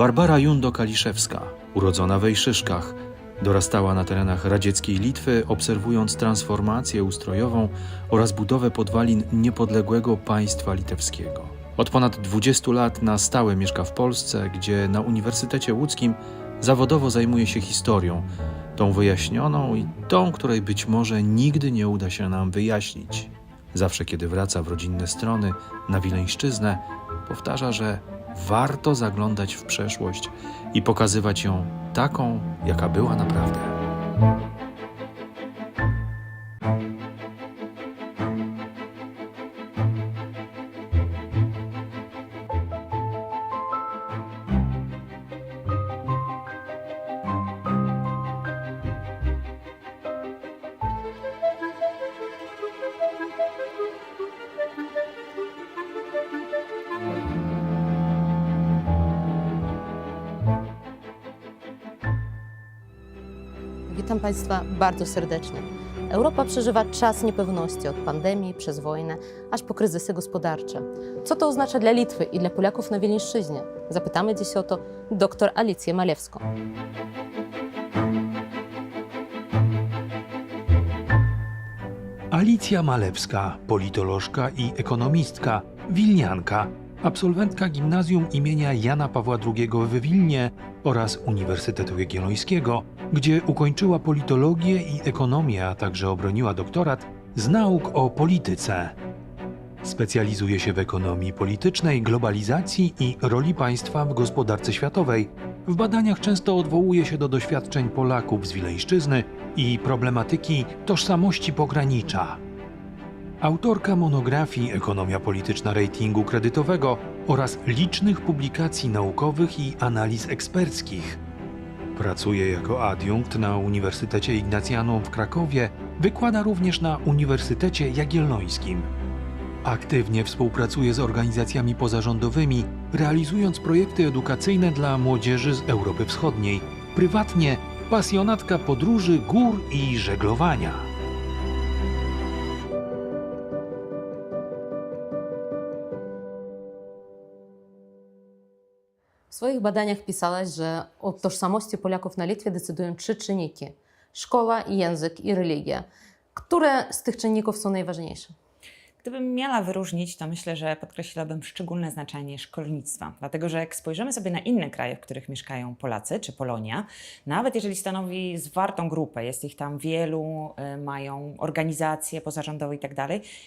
Barbara Jundo-Kaliszewska, urodzona w dorastała na terenach radzieckiej Litwy, obserwując transformację ustrojową oraz budowę podwalin niepodległego państwa litewskiego. Od ponad 20 lat na stałe mieszka w Polsce, gdzie na Uniwersytecie Łódzkim zawodowo zajmuje się historią, tą wyjaśnioną i tą, której być może nigdy nie uda się nam wyjaśnić. Zawsze, kiedy wraca w rodzinne strony na Wileńszczyznę, powtarza, że warto zaglądać w przeszłość i pokazywać ją taką, jaka była naprawdę. Witam Państwa bardzo serdecznie. Europa przeżywa czas niepewności od pandemii przez wojnę, aż po kryzysy gospodarcze. Co to oznacza dla Litwy i dla Polaków na Wileńszczyźnie? Zapytamy dziś o to dr Alicję Malewską. Alicja Malewska, politolożka i ekonomistka, wilnianka, absolwentka gimnazjum imienia Jana Pawła II w Wilnie oraz Uniwersytetu Jagiellońskiego, gdzie ukończyła politologię i ekonomię, a także obroniła doktorat z nauk o polityce. Specjalizuje się w ekonomii politycznej, globalizacji i roli państwa w gospodarce światowej. W badaniach często odwołuje się do doświadczeń Polaków z Wileńszczyzny i problematyki tożsamości pogranicza. Autorka monografii Ekonomia polityczna ratingu kredytowego oraz licznych publikacji naukowych i analiz eksperckich. Pracuje jako adiunkt na Uniwersytecie Ignatianum w Krakowie, wykłada również na Uniwersytecie Jagiellońskim. Aktywnie współpracuje z organizacjami pozarządowymi, realizując projekty edukacyjne dla młodzieży z Europy Wschodniej. Prywatnie pasjonatka podróży, gór i żeglowania. Swoich badaniach pisałaś, że o tożsamości Polaków na Litwie decydują trzy czynniki: szkoła, język i religia. Które z tych czynników są najważniejsze? Gdybym miała wyróżnić, to myślę, że podkreślałabym szczególne znaczenie szkolnictwa. Dlatego, że jak spojrzymy sobie na inne kraje, w których mieszkają Polacy czy Polonia, nawet jeżeli stanowi zwartą grupę, jest ich tam wielu, y, mają organizacje pozarządowe i tak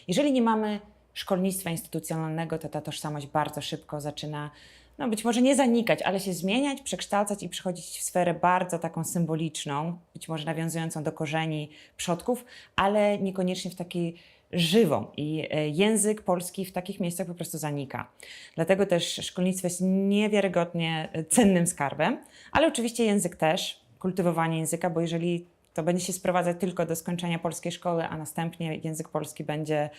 jeżeli nie mamy szkolnictwa instytucjonalnego, to ta tożsamość bardzo szybko zaczyna no być może nie zanikać, ale się zmieniać, przekształcać i przychodzić w sferę bardzo taką symboliczną, być może nawiązującą do korzeni przodków, ale niekoniecznie w takiej żywą i e, język polski w takich miejscach po prostu zanika. Dlatego też szkolnictwo jest niewiarygodnie e, cennym skarbem, ale oczywiście język też, kultywowanie języka, bo jeżeli to będzie się sprowadzać tylko do skończenia polskiej szkoły, a następnie język polski będzie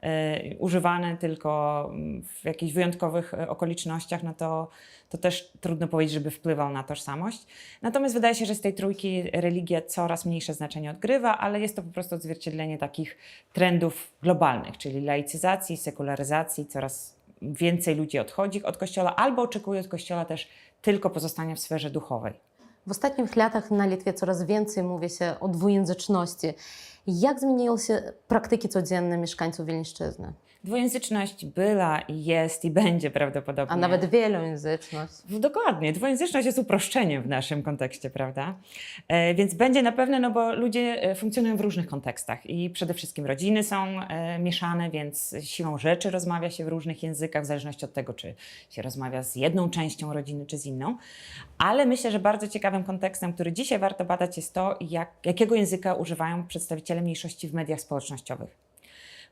e, używany tylko mm, w jakichś wyjątkowych e, okolicznościach, no to, to też trudno powiedzieć, żeby wpływał na tożsamość. Natomiast wydaje się, że z tej trójki religia coraz mniejsze znaczenie odgrywa, ale jest to po prostu odzwierciedlenie takich trendów globalnych, czyli laicyzacji, sekularyzacji, coraz więcej ludzi odchodzi od kościoła albo oczekuje od kościoła też tylko pozostania w sferze duchowej. W ostatnich latach na Litwie coraz więcej mówi się o dwujęzyczności. Jak zmieniły się praktyki codzienne mieszkańców Wileńszczyzny? Dwujęzyczność była jest i będzie prawdopodobnie. A nawet wielojęzyczność. Dokładnie. Dwujęzyczność jest uproszczeniem w naszym kontekście, prawda? E, więc będzie na pewno, no bo ludzie e, funkcjonują w różnych kontekstach i przede wszystkim rodziny są e, mieszane, więc siłą rzeczy rozmawia się w różnych językach, w zależności od tego, czy się rozmawia z jedną częścią rodziny, czy z inną. Ale myślę, że bardzo ciekawym kontekstem, który dzisiaj warto badać, jest to, jak, jakiego języka używają przedstawiciele mniejszości w mediach społecznościowych.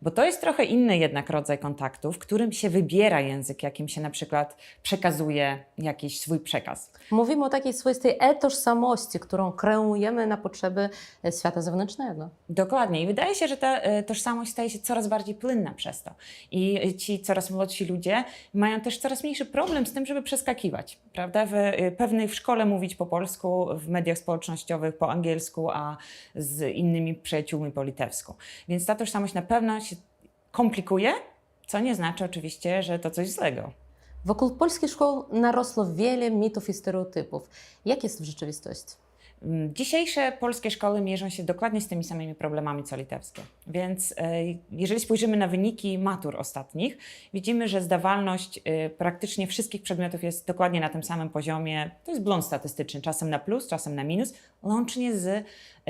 Bo to jest trochę inny jednak rodzaj kontaktu, w którym się wybiera język, jakim się na przykład przekazuje jakiś swój przekaz. Mówimy o takiej swoistej e-tożsamości, którą kreujemy na potrzeby e, świata zewnętrznego. Dokładnie. I wydaje się, że ta e, tożsamość staje się coraz bardziej płynna przez to. I ci coraz młodsi ludzie mają też coraz mniejszy problem z tym, żeby przeskakiwać. Prawda? W e, pewnej w szkole mówić po polsku, w mediach społecznościowych po angielsku, a z innymi przyjaciółmi po litewsku. Więc ta tożsamość na pewno się komplikuje, co nie znaczy oczywiście, że to coś złego. Wokół polskich szkół narosło wiele mitów i stereotypów. Jak jest w rzeczywistości? Mm, Dzisiejsze polskie szkoły mierzą się dokładnie z tymi samymi problemami co litewskie. Więc e, jeżeli spojrzymy na wyniki matur ostatnich, widzimy, że zdawalność e, praktycznie wszystkich przedmiotów jest dokładnie na tym samym poziomie. To jest blond statystyczny, czasem na plus, czasem na minus, łącznie z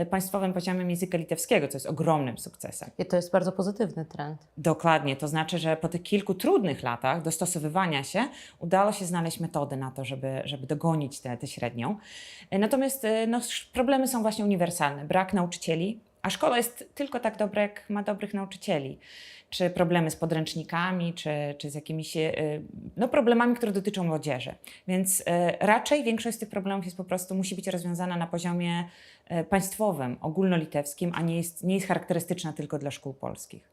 państwowym poziomem języka litewskiego, co jest ogromnym sukcesem. I to jest bardzo pozytywny trend. Dokładnie, to znaczy, że po tych kilku trudnych latach dostosowywania się udało się znaleźć metody na to, żeby, żeby dogonić tę średnią. E, Natomiast e, no, problemy są właśnie uniwersalne. Brak nauczycieli, a szkoła jest tylko tak dobra, jak ma dobrych nauczycieli. Czy problemy z podręcznikami, czy, czy z jakimiś e, no, problemami, które dotyczą młodzieży. Więc e, raczej większość z tych problemów jest po prostu, musi być rozwiązana na poziomie e, państwowym, ogólnolitewskim, a nie jest, nie jest charakterystyczna tylko dla szkół polskich.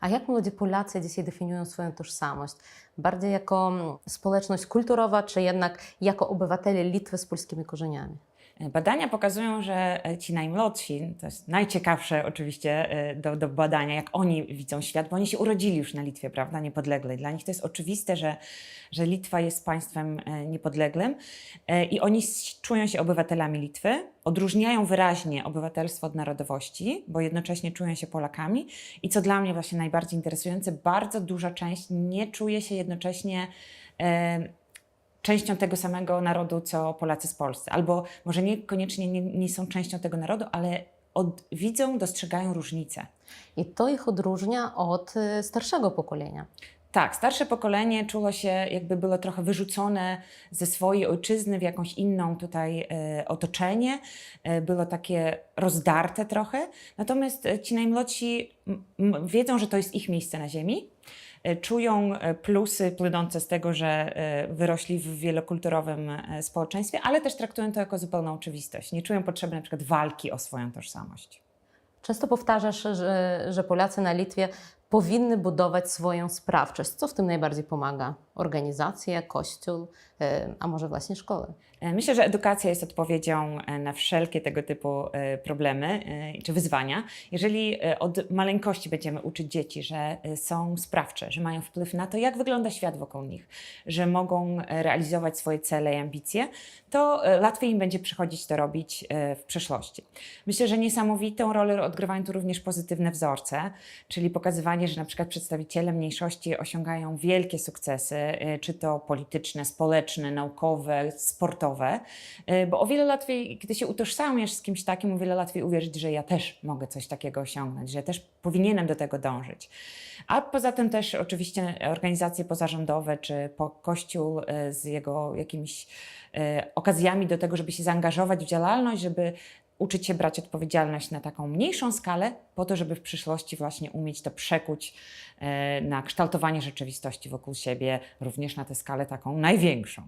A jak młodzi Polacy dzisiaj definiują swoją tożsamość? Bardziej jako mm, społeczność kulturowa, czy jednak jako obywatele Litwy z polskimi korzeniami? Badania pokazują, że e, ci najmłodsi, to jest najciekawsze oczywiście e, do, do badania, jak oni widzą świat, bo oni się urodzili już na Litwie, prawda, niepodległej. Dla nich to jest oczywiste, że, że Litwa jest państwem e, niepodległym i oni czują się obywatelami Litwy, odróżniają wyraźnie obywatelstwo od narodowości, bo jednocześnie czują się Polakami i co dla mnie właśnie najbardziej interesujące, bardzo duża część nie czuje się jednocześnie częścią tego samego narodu, co Polacy z Polscy. Albo może niekoniecznie nie, nie są częścią tego narodu, ale od, widzą, dostrzegają różnice. I to ich odróżnia od y, starszego pokolenia. Tak, starsze pokolenie czuło się, jakby było trochę wyrzucone ze swojej ojczyzny w jakąś inną tutaj e, otoczenie. E, było takie rozdarte trochę. Natomiast ci najmłodsi wiedzą, że to jest ich miejsce na ziemi. E, Czują e, plusy plynące z tego, że e, wyrośli w wielokulturowym społeczeństwie, ale też traktują to jako zupełną oczywistość. Nie czują potrzeby na przykład walki o swoją tożsamość. Często powtarzasz, że, że Polacy na Litwie powinny budować swoją sprawczość. Co w tym najbardziej pomaga? Organizacja, kościół, a może właśnie szkoły? E, Myślę, że edukacja jest odpowiedzią e, na wszelkie tego typu e, problemy czy wyzwania. Jeżeli od maleńkości będziemy uczyć dzieci, że są sprawcze, że mają wpływ na to, jak wygląda świat wokół nich, że mogą realizować swoje cele i ambicje, to łatwiej im będzie przychodzić to robić w przyszłości. Myślę, że niesamowitą rolę odgrywają tu również pozytywne wzorce, czyli pokazywanie, że na przykład przedstawiciele mniejszości osiągają wielkie sukcesy, czy to polityczne, społeczne, naukowe, sportowe, e, bo o wiele łatwiej, gdy się utożsamiasz z kimś takim, o wiele łatwiej uwierzyć, że ja też mogę coś takiego osiągnąć, że też powinienem do tego dążyć. A poza tym też oczywiście organizacje pozarządowe, czy po Kościół e, z jego jakimiś e, okazjami do tego, żeby się zaangażować w działalność, żeby uczyć się brać odpowiedzialność na taką mniejszą skalę, po to, żeby w przyszłości właśnie umieć to przekuć na kształtowanie rzeczywistości wokół siebie, również na tę skalę taką największą.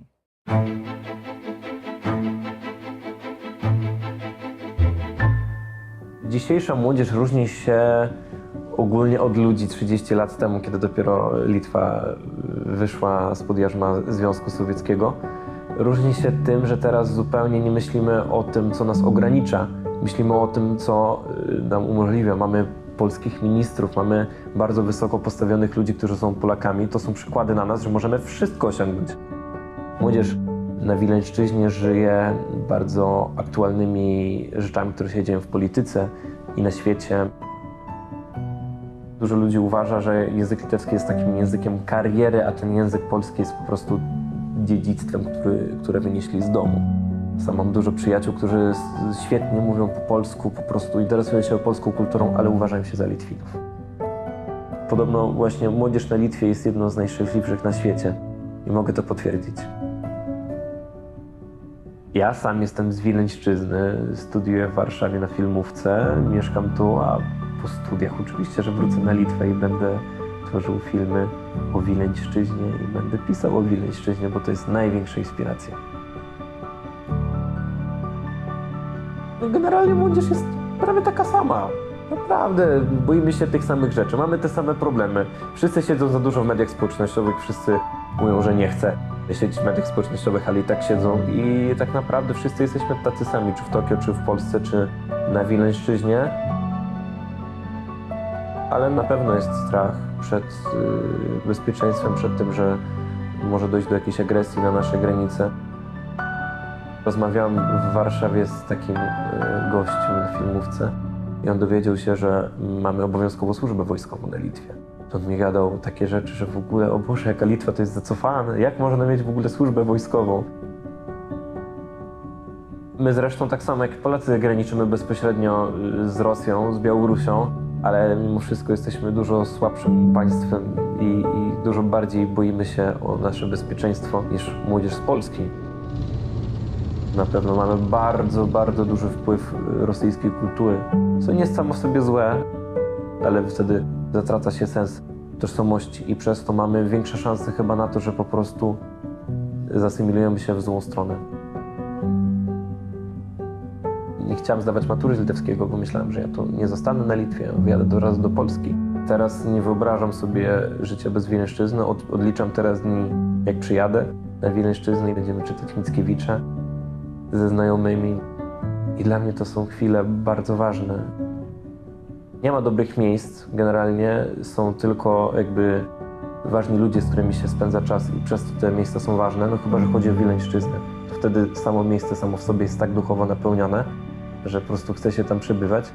Dzisiejsza młodzież różni się ogólnie od ludzi 30 lat temu, kiedy dopiero Litwa wyszła spod jarzma Związku Sowieckiego. Różni się tym, że teraz zupełnie nie myślimy o tym, co nas ogranicza. Myślimy o tym, co y, nam umożliwia. Mamy polskich ministrów, mamy bardzo wysoko postawionych ludzi, którzy są Polakami. To są przykłady na nas, że możemy wszystko osiągnąć. Młodzież na Wileńszczyźnie żyje bardzo aktualnymi rzeczami, które się dzieją w polityce i na świecie. Dużo ludzi uważa, że język litewski jest takim językiem kariery, a ten język polski jest po prostu dziedzictwem, który, które wynieśli z domu. Sam mam dużo przyjaciół, którzy świetnie mówią po polsku, po prostu interesują się polską kulturą, ale uważają się za Litwinów. Podobno właśnie młodzież na Litwie jest jedną z najszczęśliwszych na świecie i mogę to potwierdzić. Ja sam jestem z Wileńszczyzny, studiuję w Warszawie na filmówce, mieszkam tu, a po studiach oczywiście, że wrócę na Litwę i będę tworzył filmy o Wileńszczyźnie i będę pisał o Wileńszczyźnie, bo to jest największa inspiracja. No generalnie młodzież jest prawie taka sama. Naprawdę, boimy się tych samych rzeczy, mamy te same problemy. Wszyscy siedzą za dużo w mediach społecznościowych, wszyscy mówią, że nie chce siedzieć w mediach społecznościowych, ale i tak siedzą i tak naprawdę wszyscy jesteśmy tacy sami, czy w Tokio, czy w Polsce, czy na Wileńszczyźnie. Ale na pewno jest strach przed y, bezpieczeństwem, przed tym, że może dojść do jakiejś agresji na nasze granice. Rozmawiałem w Warszawie z takim e, gościem filmówce i on dowiedział się, że mamy obowiązkową służbę wojskową na Litwie. To on mi gadał takie rzeczy, że w ogóle, o Boże, jaka Litwa to jest zacofana, jak można mieć w ogóle służbę wojskową? My zresztą tak samo jak Polacy graniczymy bezpośrednio y, z Rosją, z Białorusią, ale mimo wszystko jesteśmy dużo słabszym państwem i, i dużo bardziej boimy się o nasze bezpieczeństwo niż młodzież z Polski. Na pewno mamy bardzo, bardzo duży wpływ y, rosyjskiej kultury, co nie jest samo w sobie złe, ale wtedy zatraca się sens tożsamości i przez to mamy większe szanse chyba na to, że po prostu zasymilujemy się w złą stronę. Nie chciałem zdawać matury z litewskiego, bo myślałem, że ja tu nie zostanę na Litwie, wyjadę do razu do Polski. Teraz nie wyobrażam sobie życia bez Wileńszczyzny. Od, odliczam teraz dni, jak przyjadę na Wileńszczyznę i będziemy czytać Mickiewicza ze znajomymi. I dla mnie to są chwile bardzo ważne. Nie ma dobrych miejsc generalnie, są tylko jakby ważni ludzie, z którymi się spędza czas i przez to te miejsca są ważne, no chyba, że chodzi o Wileńszczyznę. To wtedy samo miejsce samo w sobie jest tak duchowo napełnione, że po prostu chce się tam przebywać.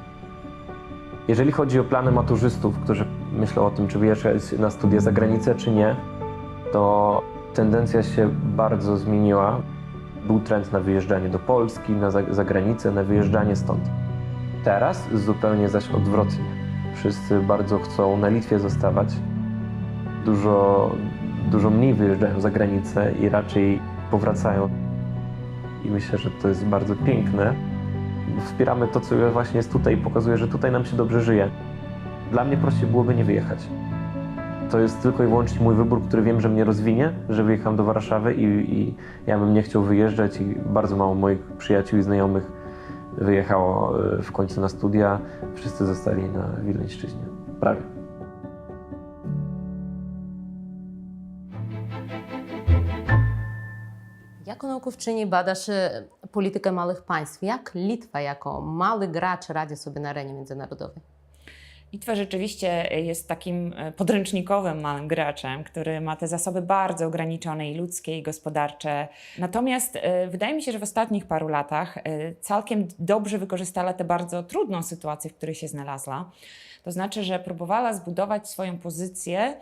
Jeżeli chodzi o plany maturzystów, którzy myślą o tym, czy wyjeżdżać na studia za granicę, czy nie, to tendencja się bardzo zmieniła. Był trend na wyjeżdżanie do Polski, na za- zagranicę, na wyjeżdżanie stąd. Teraz zupełnie zaś odwrotnie. Wszyscy bardzo chcą na Litwie zostawać. Dużo, dużo mniej wyjeżdżają za granicę i raczej powracają. I myślę, że to jest bardzo piękne. Wspieramy to, co właśnie jest tutaj i pokazuje, że tutaj nam się dobrze żyje. Dla mnie prościej byłoby nie wyjechać. To jest tylko i wyłącznie mój wybór, który wiem, że mnie rozwinie, że wyjechałem do Warszawy i, i ja bym nie chciał wyjeżdżać i bardzo mało moich przyjaciół i znajomych wyjechało e, w końcu na studia. Wszyscy zostali na Wileńszczyźnie. Prawie. Jako naukowczyni badasz e, politykę małych państw. Jak Litwa jako mały gracz radzi sobie na arenie międzynarodowej? Litwa rzeczywiście jest takim e, podręcznikowym małym graczem, który ma te zasoby bardzo ograniczone i ludzkie, i gospodarcze. Natomiast e, wydaje mi się, że w ostatnich paru latach e, całkiem dobrze wykorzystała tę bardzo trudną sytuację, w której się znalazła. To znaczy, że próbowała zbudować swoją pozycję.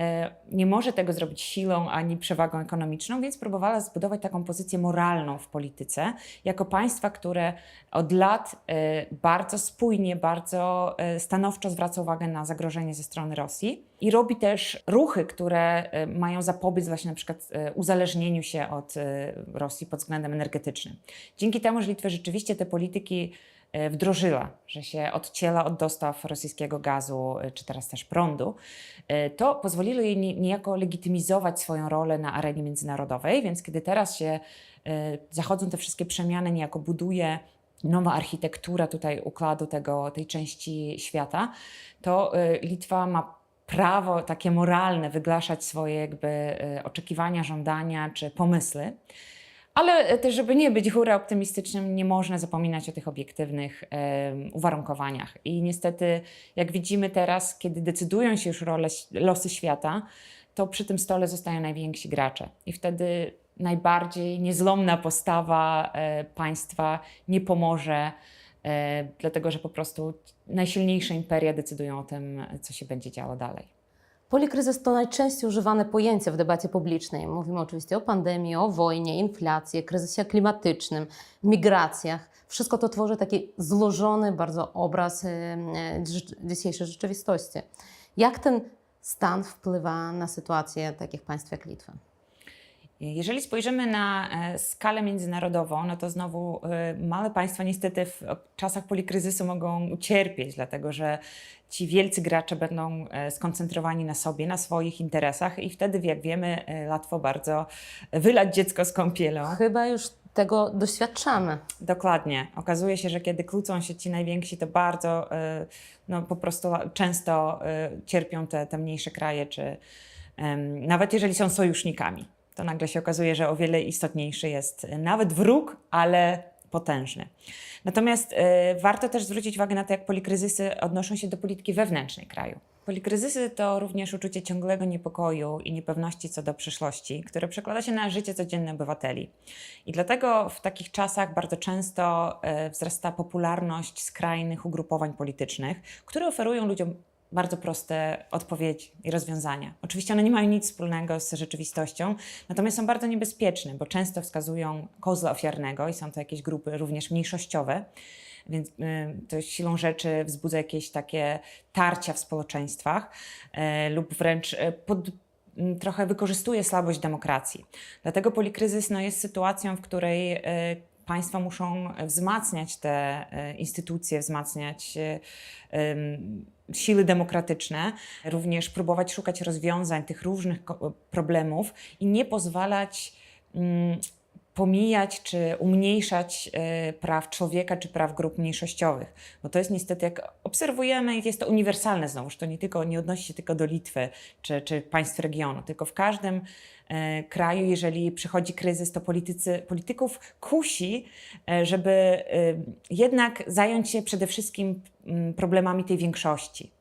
E, Nie może tego zrobić siłą ani przewagą ekonomiczną, więc próbowała zbudować taką pozycję moralną w polityce, jako państwa, które od lat e, bardzo spójnie, bardzo e, stanowczo zwraca uwagę na zagrożenie ze strony Rosji i robi też ruchy, które mają zapobiec właśnie na przykład uzależnieniu się od Rosji pod względem energetycznym. Dzięki temu, że Litwa rzeczywiście te polityki wdrożyła, że się odcięła od dostaw rosyjskiego gazu e, czy teraz też prądu, e, to pozwoliło jej nie- niejako legitymizować swoją rolę na arenie międzynarodowej, więc kiedy teraz się e, zachodzą te wszystkie przemiany, niejako buduje nowa architektura tutaj układu tego, tej części świata, to Litwa ma prawo takie moralne wygłaszać swoje jakby oczekiwania, żądania czy pomysły. Ale też, żeby nie być hura optymistycznym, nie można zapominać o tych obiektywnych uwarunkowaniach. I niestety, jak widzimy teraz, kiedy decydują się już role, losy świata, to przy tym stole zostają najwięksi gracze. I wtedy najbardziej niezłomna postawa e, państwa nie pomoże, e, dlatego że po prostu najsilniejsze imperia decydują o tym, co się będzie działo dalej. Polikryzys to najczęściej używane pojęcie w debacie publicznej. Mówimy oczywiście o pandemii, o wojnie, inflacji, kryzysie klimatycznym, migracjach. Wszystko to tworzy taki złożony bardzo obraz e, dzi- dzisiejszej rzeczywistości. Jak ten stan wpływa na sytuację takich państw jak Litwa? Jeżeli spojrzymy na e, skalę międzynarodową, no to znowu e, małe państwa niestety w czasach polikryzysu mogą ucierpieć, dlatego że ci wielcy gracze będą e, skoncentrowani na sobie, na swoich interesach i wtedy, jak wiemy, łatwo bardzo wylać dziecko z kąpielą. Chyba już tego doświadczamy. Dokładnie. Okazuje się, że kiedy kłócą się ci najwięksi, to bardzo, no po prostu często cierpią te, te mniejsze kraje, czy nawet jeżeli są sojusznikami, to nagle się okazuje, że o wiele istotniejszy jest nawet wróg, ale potężny. Natomiast e, warto też zwrócić uwagę na to, jak polikryzysy odnoszą się do polityki wewnętrznej kraju. Polikryzysy to również uczucie ciągłego niepokoju i niepewności co do przyszłości, które przekłada się na życie codzienne obywateli. I dlatego w takich czasach bardzo często e, wzrasta popularność skrajnych ugrupowań politycznych, które oferują ludziom bardzo proste odpowiedzi i rozwiązania. Oczywiście one nie mają nic wspólnego z rzeczywistością, natomiast są bardzo niebezpieczne, bo często wskazują kozła ofiarnego i są to jakieś grupy również mniejszościowe, więc y, to siłą rzeczy wzbudza jakieś takie tarcia w społeczeństwach e, lub wręcz e, pod, trochę wykorzystuje słabość demokracji. Dlatego polikryzys no, jest sytuacją, w której e, państwa muszą wzmacniać te instytucje, wzmacniać siły demokratyczne, również próbować szukać rozwiązań tych różnych problemów i nie pozwalać mm, pomijać czy umniejszać e, praw człowieka czy praw grup mniejszościowych. Bo to jest niestety, jak obserwujemy, jest to uniwersalne znowuż, to nie, tylko, nie odnosi się tylko do Litwy czy, czy państw regionu, tylko w każdym kraju, jeżeli przychodzi kryzys, to politycy, polityków kusi, e, żeby e, jednak zająć się przede wszystkim mm, problemami tej większości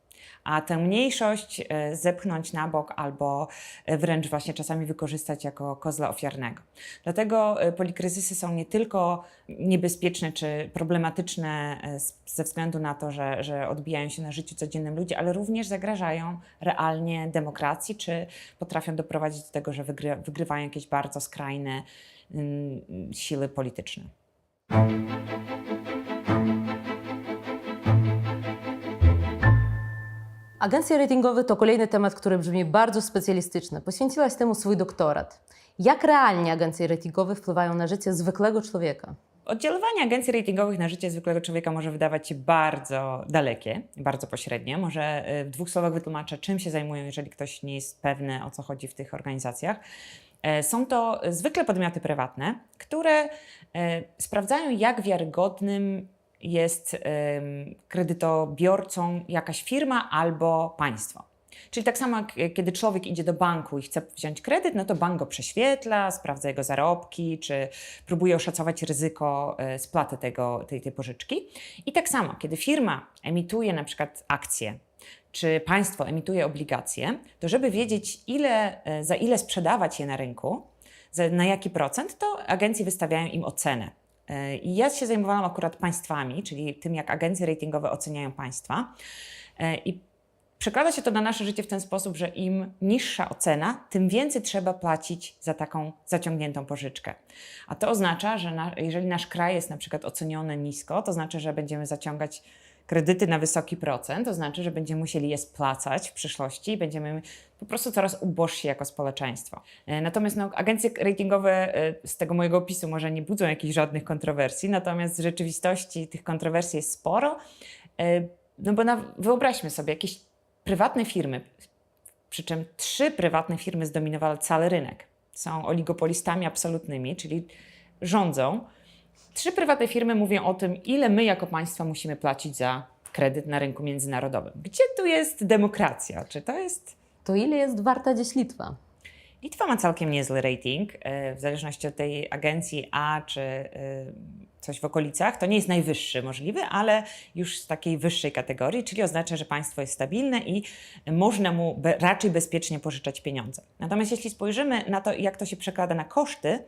a tę mniejszość e, zepchnąć na bok albo e, wręcz właśnie czasami wykorzystać jako kozła ofiarnego. Dlatego e, polikryzysy są nie tylko niebezpieczne czy problematyczne ze względu na to, że, że odbijają się na życiu codziennym ludzi, ale również zagrażają realnie demokracji, czy potrafią doprowadzić do tego, że wygry, wygrywają jakieś bardzo skrajne mm, siły polityczne. Agencje ratingowe to kolejny temat, który brzmi bardzo specjalistyczny. Poświęciłaś temu swój doktorat. Jak realnie agencje ratingowe wpływają na życie zwykłego człowieka? Oddziaływanie agencji ratingowych na życie zwykłego człowieka może wydawać się bardzo dalekie, bardzo pośrednie. Może y, w dwóch słowach wytłumaczę, czym się zajmują, jeżeli ktoś nie jest pewny, o co chodzi w tych organizacjach. E, Są to zwykle podmioty prywatne, które e, sprawdzają, jak wiarygodnym jest kredytobiorcą jakaś firma albo państwo. Czyli tak samo jak kiedy człowiek idzie do banku i chce wziąć kredyt, no to bank go prześwietla, sprawdza jego zarobki, czy próbuje oszacować ryzyko e, spłaty tego, tej, tej pożyczki. I tak samo, kiedy firma emituje na przykład akcje, czy państwo emituje obligacje, to żeby wiedzieć, ile, e, za ile sprzedawać je na rynku, na jaki procent, to agencje wystawiają im ocenę. E, I ja się zajmowałam akurat państwami, czyli tym, jak agencje ratingowe oceniają państwa. E, I przekłada się to na nasze życie w ten sposób, że im niższa ocena, tym więcej trzeba płacić za taką zaciągniętą pożyczkę. A to oznacza, że na, jeżeli nasz kraj jest na przykład oceniony nisko, to znaczy, że będziemy zaciągać kredyty na wysoki procent, to znaczy, że będziemy musieli je spłacać w przyszłości i będziemy po prostu coraz ubożsi jako społeczeństwo. E, Natomiast no, agencje ratingowe e, z tego mojego opisu może nie budzą jakichś żadnych kontrowersji, natomiast w rzeczywistości tych kontrowersji jest sporo. E, No bo na, wyobraźmy sobie jakieś prywatne firmy, przy czym trzy prywatne firmy zdominowały cały rynek. Są oligopolistami absolutnymi, czyli rządzą. Trzy prywatne firmy mówią o tym, ile my jako państwo musimy płacić za kredyt na rynku międzynarodowym. Gdzie tu jest demokracja? Czy to jest To ile jest warta dziś Litwa? Litwa ma całkiem niezły rating, e, w zależności od tej agencji A czy e, coś w okolicach. To nie jest najwyższy możliwy, ale już z takiej wyższej kategorii, czyli oznacza, że państwo jest stabilne i można mu raczej bezpiecznie pożyczać pieniądze. Natomiast jeśli spojrzymy na to, jak to się przekłada na koszty,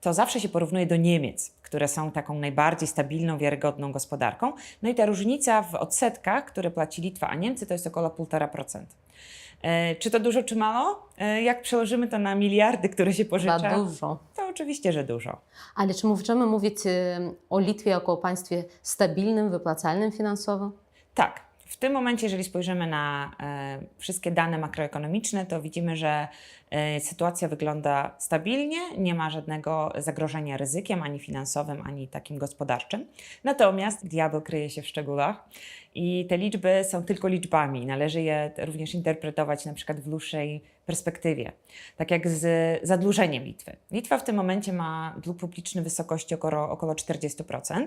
to zawsze się porównuje do Niemiec, które są taką najbardziej stabilną, wiarygodną gospodarką. No i ta różnica w odsetkach, które płaci Litwa, a Niemcy, to jest około 1,5%. E, Czy to dużo, czy mało? E, Jak przełożymy to na miliardy, które się pożycza, Za dużo. to oczywiście, że dużo. Ale czy możemy mówić e, o Litwie jako o państwie stabilnym, wypłacalnym finansowo? Tak. W tym momencie, jeżeli spojrzymy na e, wszystkie dane makroekonomiczne, to widzimy, że e, sytuacja wygląda stabilnie, nie ma żadnego zagrożenia ryzykiem ani finansowym, ani takim gospodarczym. Natomiast diabeł kryje się w szczegółach i te liczby są tylko liczbami. Należy je również interpretować na przykład w dłuższej perspektywie. Tak jak z zadłużeniem Litwy. Litwa w tym momencie ma dług publiczny w wysokości około, około 40%.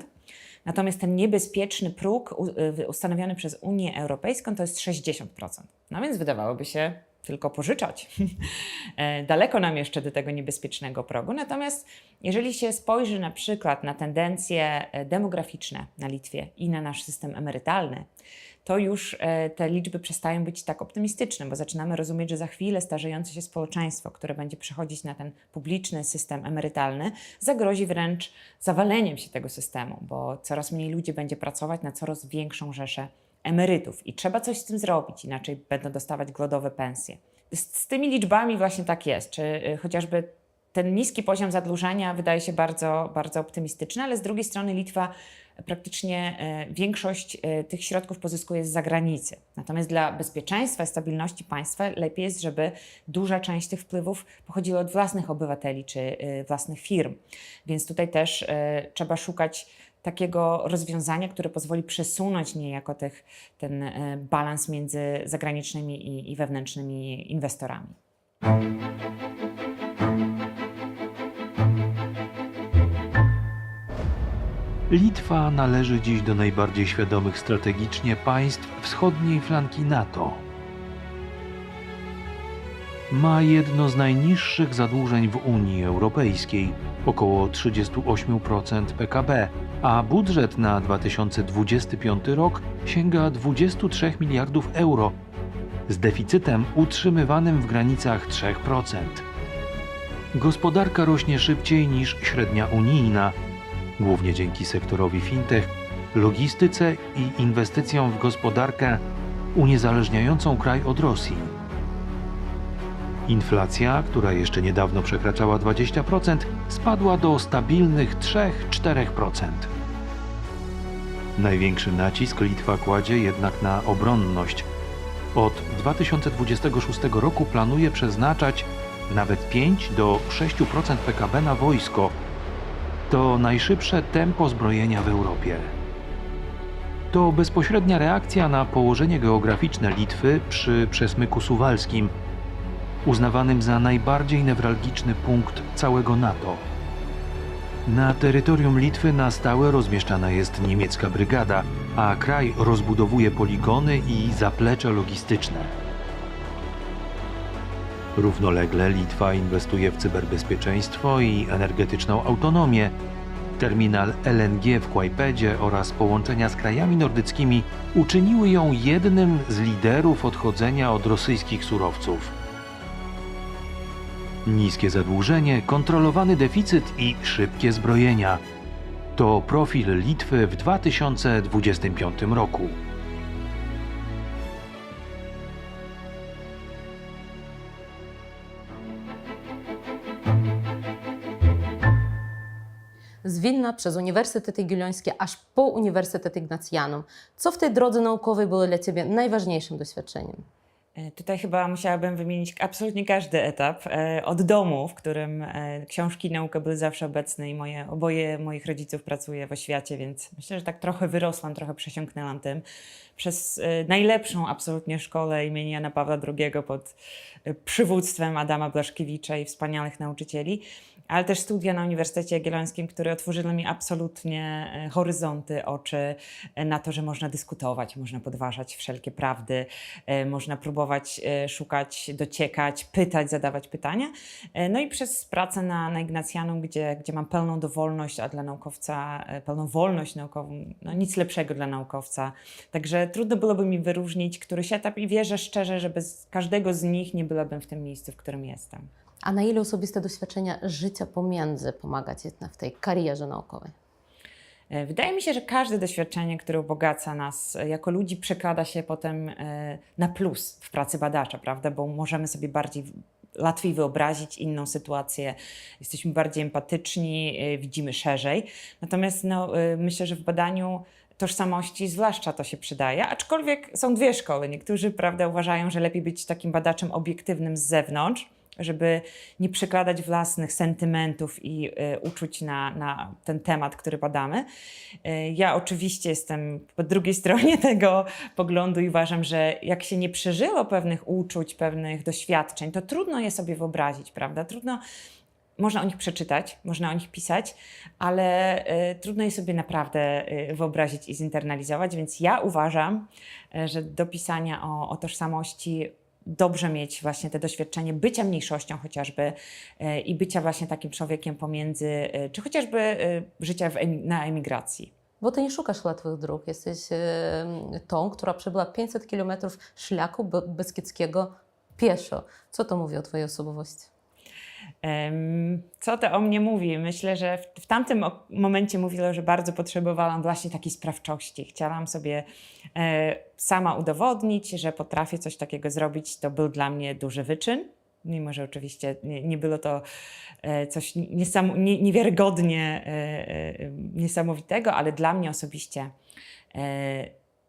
Natomiast ten niebezpieczny próg y, ustanowiony przez Unię Europejską to jest 60%. No więc wydawałoby się tylko pożyczać. E, Daleko nam jeszcze do tego niebezpiecznego progu. Natomiast jeżeli się spojrzy na przykład na tendencje e, demograficzne na Litwie i na nasz system emerytalny, to już e, te liczby przestają być tak optymistyczne, bo zaczynamy rozumieć, że za chwilę starzejące się społeczeństwo, które będzie przechodzić na ten publiczny system emerytalny, zagrozi wręcz zawaleniem się tego systemu, bo coraz mniej ludzi będzie pracować na coraz większą rzeszę emerytów i trzeba coś z tym zrobić, inaczej będą dostawać głodowe pensje. Z, z tymi liczbami właśnie tak jest, czy y, chociażby ten niski poziom zadłużenia wydaje się bardzo, bardzo optymistyczny, ale z drugiej strony Litwa praktycznie e, większość e, tych środków pozyskuje z zagranicy. Natomiast dla bezpieczeństwa i stabilności państwa lepiej jest, żeby duża część tych wpływów pochodziła od własnych obywateli czy e, własnych firm. Więc tutaj też trzeba szukać takiego rozwiązania, które pozwoli przesunąć niejako tych, ten balans między zagranicznymi i, i wewnętrznymi inwestorami. Litwa należy dziś do najbardziej świadomych strategicznie państw wschodniej flanki NATO. Ma jedno z najniższych zadłużeń w Unii Europejskiej, około 38% PKB, a budżet na 2025 rok sięga 23 miliardów euro, z deficytem utrzymywanym w granicach 3%. Gospodarka rośnie szybciej niż średnia unijna, głównie dzięki sektorowi fintech, logistyce i inwestycjom w gospodarkę uniezależniającą kraj od Rosji. Inflacja, która jeszcze niedawno przekraczała 20%, spadła do stabilnych 3-4%. Największy nacisk Litwa kładzie jednak na obronność. Od 2026 roku planuje przeznaczać nawet 5 do 6% PKB na wojsko, to najszybsze tempo zbrojenia w Europie. To bezpośrednia reakcja na położenie geograficzne Litwy przy przesmyku suwalskim, uznawanym za najbardziej newralgiczny punkt całego NATO. Na terytorium Litwy na stałe rozmieszczana jest niemiecka brygada, a kraj rozbudowuje poligony i zaplecze logistyczne. Równolegle Litwa inwestuje w cyberbezpieczeństwo i energetyczną autonomię. Terminal LNG w Kłajpedzie oraz połączenia z krajami nordyckimi uczyniły ją jednym z liderów odchodzenia od rosyjskich surowców. Niskie zadłużenie, kontrolowany deficyt i szybkie zbrojenia to profil Litwy w 2025 roku. Przez Uniwersytet Jagielloński aż po Uniwersytet Ignatianum. Co w tej drodze naukowej było dla Ciebie najważniejszym doświadczeniem? E, Tutaj chyba musiałabym wymienić absolutnie każdy etap. E, Od domu, w którym e, książki i nauka były zawsze obecne i moje, oboje moich rodziców pracuje w oświacie, więc myślę, że tak trochę wyrosłam, trochę przesiąknęłam tym. Przez najlepszą absolutnie szkołę imienia Jana Pawła II pod przywództwem Adama Blaszkiewicza i wspaniałych nauczycieli, ale też studia na Uniwersytecie Jagiellońskim, które otworzyły mi absolutnie e, horyzonty, oczy e, na to, że można dyskutować, można podważać wszelkie prawdy, e, można próbować szukać, dociekać, pytać, zadawać pytania. No i przez pracę na, na Ignacjanum, gdzie, gdzie mam pełną dowolność, a dla naukowca pełną wolność naukową, no nic lepszego dla naukowca. Także trudno byłoby mi wyróżnić któryś etap i wierzę szczerze, że bez każdego z nich nie byłabym w tym miejscu, w którym jestem. A na ile osobiste doświadczenia życia pomiędzy pomaga Ci w tej karierze naukowej? E, Wydaje mi się, że każde doświadczenie, które ubogaca nas e, jako ludzi, przekłada się potem e, na plus w pracy badacza, prawda? Bo możemy sobie bardziej, łatwiej wyobrazić inną sytuację, jesteśmy bardziej empatyczni, widzimy szerzej. Natomiast no, myślę, że w badaniu tożsamości zwłaszcza to się przydaje, aczkolwiek są dwie szkoły. Niektórzy prawda, uważają, że lepiej być takim badaczem obiektywnym z zewnątrz, żeby nie przekładać własnych sentymentów i y, uczuć na, na ten temat, który badamy. Y, ja oczywiście jestem po drugiej stronie tego poglądu i uważam, że jak się nie przeżyło pewnych uczuć, pewnych doświadczeń, to trudno je sobie wyobrazić, prawda? Trudno. Można o nich przeczytać, można o nich pisać, ale y, trudno je sobie naprawdę y, wyobrazić i zinternalizować, więc ja uważam, y, że do pisania o, o tożsamości dobrze mieć właśnie te doświadczenie bycia mniejszością chociażby e, i bycia właśnie takim człowiekiem pomiędzy, e, czy chociażby e, życia w, na emigracji. Bo ty nie szukasz łatwych dróg. Jesteś tą, która przebyła 500 km szlaku be- beskidzkiego pieszo. Co to mówi o twojej osobowości? Co to o mnie mówi? Myślę, że w, tamtym momencie mówiło, że bardzo potrzebowałam właśnie takiej sprawczości. Chciałam sobie e, sama udowodnić, że potrafię coś takiego zrobić. To był dla mnie duży wyczyn. Mimo, że oczywiście nie, było to e, coś niewiarygodnie e, niesamowitego, ale dla mnie osobiście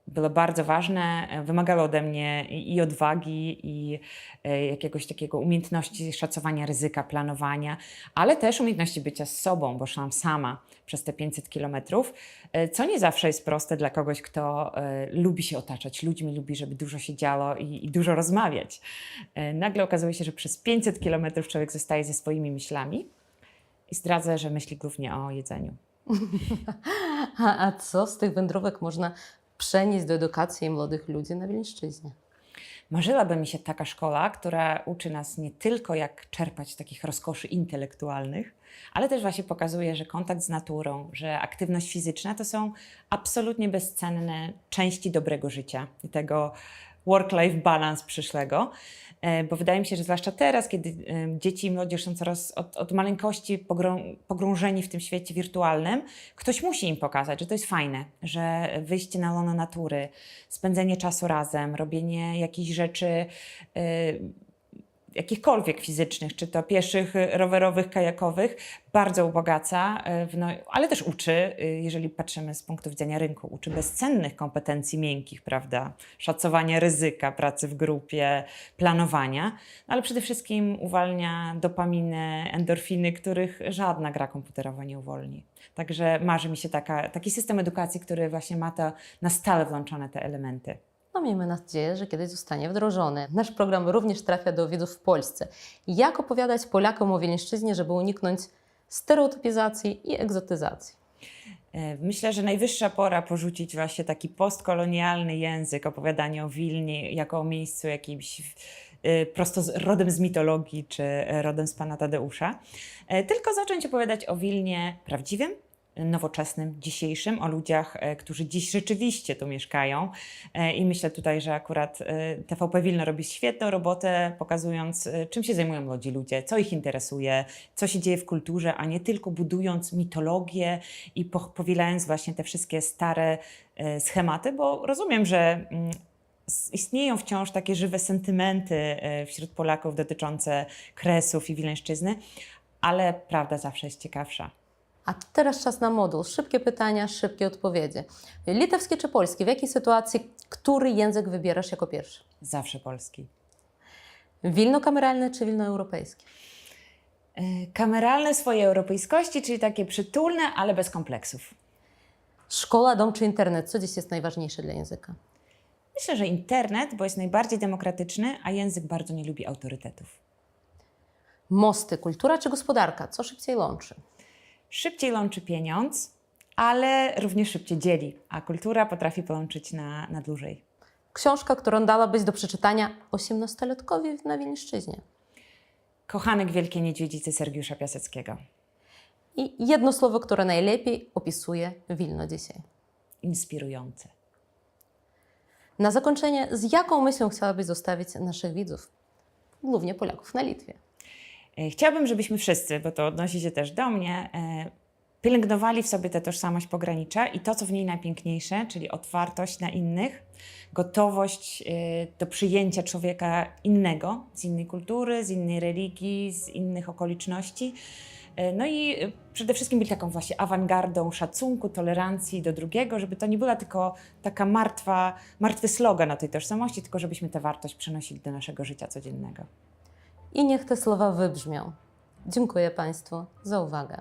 było bardzo ważne, wymagało ode mnie i, odwagi, i e, jakiegoś takiego umiejętności szacowania ryzyka, planowania, ale też umiejętności bycia z sobą, bo szłam sama przez te 500 kilometrów, e, co nie zawsze jest proste dla kogoś, kto e, lubi się otaczać ludźmi, lubi, żeby dużo się działo i, i dużo rozmawiać. Nagle okazuje się, że przez 500 kilometrów człowiek zostaje ze swoimi myślami i zdradzę, że myśli głównie o jedzeniu. A co z tych wędrówek można przenieść do edukacji młodych ludzi na Wileńszczyźnie? Marzyłaby mi się taka szkoła, która uczy nas nie tylko jak czerpać takich rozkoszy intelektualnych, ale też właśnie pokazuje, że kontakt z naturą, że aktywność fizyczna to są absolutnie bezcenne części dobrego życia i tego work-life balance przyszłego. E, Bo wydaje mi się, że zwłaszcza teraz, kiedy e, dzieci i młodzież są coraz od, od maleńkości pogrą- pogrążeni w tym świecie wirtualnym, ktoś musi im pokazać, że to jest fajne, że wyjście na łono natury, spędzenie czasu razem, robienie jakichś rzeczy, y, jakichkolwiek fizycznych, czy to pieszych, rowerowych, kajakowych, bardzo ubogaca, w no, ale też uczy, y, jeżeli patrzymy z punktu widzenia rynku, uczy bezcennych kompetencji miękkich, prawda? Szacowania ryzyka, pracy w grupie, planowania, no, ale przede wszystkim uwalnia dopaminy, endorfiny, których żadna gra komputerowa nie uwolni. Także marzy mi się taka, taki system edukacji, który właśnie ma to na stale włączone te elementy. No miejmy nadzieję, że kiedyś zostanie wdrożony. Nasz program również trafia do widzów w Polsce. Jak opowiadać Polakom o Wileńszczyźnie, żeby uniknąć stereotypizacji i egzotyzacji? E, Myślę, że najwyższa pora porzucić właśnie taki postkolonialny język opowiadania o Wilnie jako o miejscu jakimś e, prosto z, rodem z mitologii czy e, rodem z pana Tadeusza, tylko zacząć opowiadać o Wilnie prawdziwym, nowoczesnym, dzisiejszym, o ludziach, e, którzy dziś rzeczywiście tu mieszkają. E, I myślę tutaj, że akurat e, TVP Wilno robi świetną robotę, pokazując, czym się zajmują młodzi ludzie, co ich interesuje, co się dzieje w kulturze, a nie tylko budując mitologię i po, powielając właśnie te wszystkie stare schematy, bo rozumiem, że mm, istnieją wciąż takie żywe sentymenty wśród Polaków dotyczące Kresów i Wileńszczyzny, ale prawda zawsze jest ciekawsza. A teraz czas na moduł. Szybkie pytania, szybkie odpowiedzi. Litewski czy polski? W jakiej sytuacji który język wybierasz jako pierwszy? Zawsze polski. Wilno kameralne czy wilno europejskie? E, Kameralne swojej europejskości, czyli takie przytulne, ale bez kompleksów. Szkoła, dom czy internet? Co dziś jest najważniejsze dla języka? Myślę, że internet, bo jest najbardziej demokratyczny, a język bardzo nie lubi autorytetów. Mosty, kultura czy gospodarka? Co szybciej łączy? Szybciej łączy pieniądz, ale również szybciej dzieli, a kultura potrafi połączyć na, na dłużej. Książka, którą dałabyś do przeczytania 18-latkowi na Wileńszczyźnie. Kochanek Wielkiej Niedźwiedzicy Sergiusza Piaseckiego. I jedno słowo, które najlepiej opisuje Wilno dzisiaj. Inspirujące. Na zakończenie, z jaką myślą chciałabyś zostawić naszych widzów, głównie Polaków na Litwie? E, Chciałabym, żebyśmy wszyscy, bo to odnosi się też do mnie, e, pielęgnowali w sobie tę tożsamość pogranicza i to, co w niej najpiękniejsze, czyli otwartość na innych, gotowość e, do przyjęcia człowieka innego, z innej kultury, z innej religii, z innych okoliczności. No i przede wszystkim być taką właśnie awangardą szacunku, tolerancji do drugiego, żeby to nie była tylko taka martwa, martwy slogan o tej tożsamości, tylko żebyśmy tę wartość przenosili do naszego życia codziennego. I niech te słowa wybrzmią. Dziękuję Państwu za uwagę.